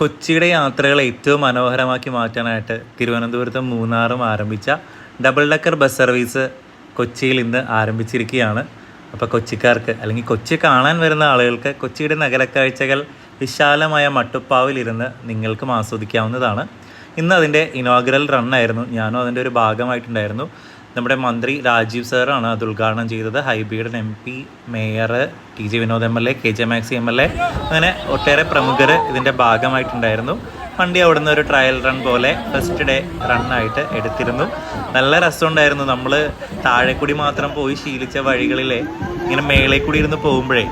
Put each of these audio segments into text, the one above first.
കൊച്ചിയുടെ യാത്രകൾ ഏറ്റവും മനോഹരമാക്കി മാറ്റാനായിട്ട് തിരുവനന്തപുരത്തും മൂന്നാറും ആരംഭിച്ച ഡബിൾ ഡക്കർ ബസ് സർവീസ് കൊച്ചിയിൽ ഇന്ന് ആരംഭിച്ചിരിക്കുകയാണ്. അപ്പോൾ കൊച്ചിക്കാർക്ക് അല്ലെങ്കിൽ കൊച്ചി കാണാൻ വരുന്ന ആളുകൾക്ക് കൊച്ചിയുടെ നഗരക്കാഴ്ചകൾ വിശാലമായ മട്ടുപ്പാവിലിരുന്ന് നിങ്ങൾക്കും ആസ്വദിക്കാവുന്നതാണ്. ഇന്ന് അതിന്റെ ഇനോഗ്രൽ റണ്ണായിരുന്നു ഞാനും അതിന്റെ ഒരു ഭാഗമായിട്ടുണ്ടായിരുന്നു. നമ്മുടെ മന്ത്രി രാജീവ് സാറാണ് അത് ഉദ്ഘാടനം ചെയ്തത്. Hibi Eden M P mayor T J Vinod M L A K J Maxi M L A. അങ്ങനെ ഒട്ടേറെ പ്രമുഖർ ഇതിന്റെ ഭാഗമായിട്ടുണ്ടായിരുന്നു. വണ്ടി അവിടെ നിന്ന് ഒരു ട്രയൽ റൺ പോലെ ഫസ്റ്റ് ഡേ റണ്ണായിട്ട് എടുത്തിരുന്നു. നല്ല രസമുണ്ടായിരുന്നു. നമ്മൾ താഴെക്കൂടി മാത്രം പോയി ശീലിച്ച വഴികളിലെ ഇങ്ങനെ മേളെ കൂടി ഇരുന്ന് പോകുമ്പോഴേ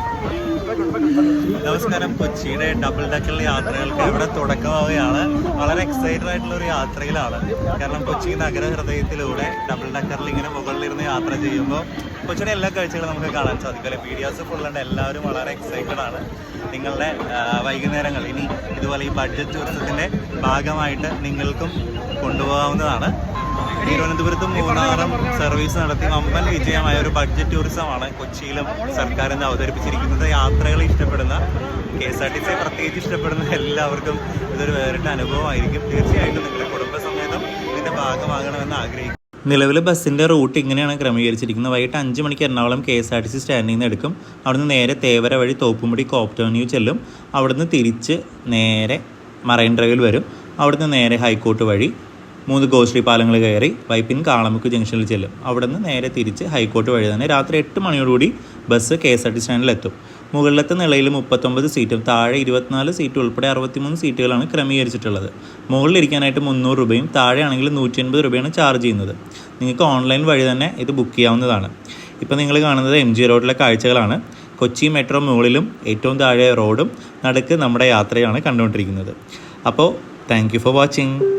നമസ്കാരം. കൊച്ചിയുടെ ഡബിൾ ഡക്കൽ യാത്രകൾക്ക് ഇവിടെ തുടക്കമാവുകയാണ്. വളരെ എക്സൈറ്റഡ് ആയിട്ടുള്ള ഒരു യാത്രയിലാണ്. കാരണം കൊച്ചി നഗര ഹൃദയത്തിലൂടെ ഡബിൾ ഡക്കറിൽ ഇങ്ങനെ മുകളിലിരുന്ന് യാത്ര ചെയ്യുമ്പോൾ കൊച്ചിയുടെ എല്ലാ കാഴ്ചകളും നമുക്ക് കാണാൻ സാധിക്കും അല്ലെ വീഡിയോസ് ഫുള്ളുണ്ട് എല്ലാവരും വളരെ എക്സൈറ്റഡ് ആണ്. നിങ്ങളുടെ വൈകുന്നേരങ്ങൾ ഇനി ഇതുപോലെ ഈ ബഡ്ജറ്റ് ടൂറിസത്തിന്റെ ഭാഗമായിട്ട് നിങ്ങൾക്കും കൊണ്ടുപോകാവുന്നതാണ്. തിരുവനന്തപുരത്തും മൂന്നാറും സർവീസ് നടത്തി വമ്പൻ വിജയമായ ഒരു ബഡ്ജറ്റ് ടൂറിസമാണ് കൊച്ചിയിലും സർക്കാർ ഇന്ന് അവതരിപ്പിച്ചിരിക്കുന്നത്. യാത്രകൾ ഇഷ്ടപ്പെടുന്ന K S R T C പ്രത്യേകിച്ച് ഇഷ്ടപ്പെടുന്ന എല്ലാവർക്കും ഇതൊരു വേറിട്ട അനുഭവമായിരിക്കും. തീർച്ചയായിട്ടും നിങ്ങളുടെ കുടുംബസമേതം ഇതിന്റെ ഭാഗമാകണമെന്ന് ആഗ്രഹിക്കും നിലവിലെ ബസ്സിന്റെ റൂട്ട് ഇങ്ങനെയാണ് ക്രമീകരിച്ചിരിക്കുന്നത്. വൈകിട്ട് അഞ്ച് മണിക്ക് Ernakulam K S R T C സ്റ്റാൻഡിൽ നിന്ന് എടുക്കും. അവിടുന്ന് നേരെ തേവര വഴി തോപ്പുംപടി കോപ്റ്റോന്യൂ ചെല്ലും. അവിടുന്ന് തിരിച്ച് നേരെ മറൈൻ ഡ്രൈവിൽ വരും. അവിടുന്ന് നേരെ ഹൈക്കോർട്ട് വഴി മൂന്ന് ഗോശ്രീ പാലങ്ങൾ കയറി വൈപ്പിൻ കാളമുക്ക് ജംഗ്ഷനിൽ ചെല്ലും. അവിടെ നിന്ന് നേരെ തിരിച്ച് ഹൈക്കോർട്ട് വഴി തന്നെ രാത്രി എട്ട് മണിയോടുകൂടി bus K S R T സ്റ്റാൻഡിലെത്തും മുകളിലത്തെ നിലയിൽ മുപ്പത്തൊമ്പത് സീറ്റും താഴെ ഇരുപത്തിനാല് സീറ്റ് ഉൾപ്പെടെ അറുപത്തിമൂന്ന് സീറ്റുകളാണ് ക്രമീകരിച്ചിട്ടുള്ളത്. മുകളിലിരിക്കാനായിട്ട് മുന്നൂറ് രൂപയും താഴെയാണെങ്കിൽ നൂറ്റി അൻപത് രൂപയാണ് ചാർജ് ചെയ്യുന്നത്. നിങ്ങൾക്ക് ഓൺലൈൻ വഴി തന്നെ ഇത് ബുക്ക് ചെയ്യാവുന്നതാണ്. ഇപ്പോൾ നിങ്ങൾ കാണുന്നത് എം ജി റോഡിലെ കാഴ്ചകളാണ്. കൊച്ചി മെട്രോ മുകളിലും ഏറ്റവും താഴെ റോഡും നടുക്ക് നമ്മുടെ യാത്രയാണ് കണ്ടുകൊണ്ടിരിക്കുന്നത്. അപ്പോൾ താങ്ക് യു ഫോർ വാച്ചിങ്.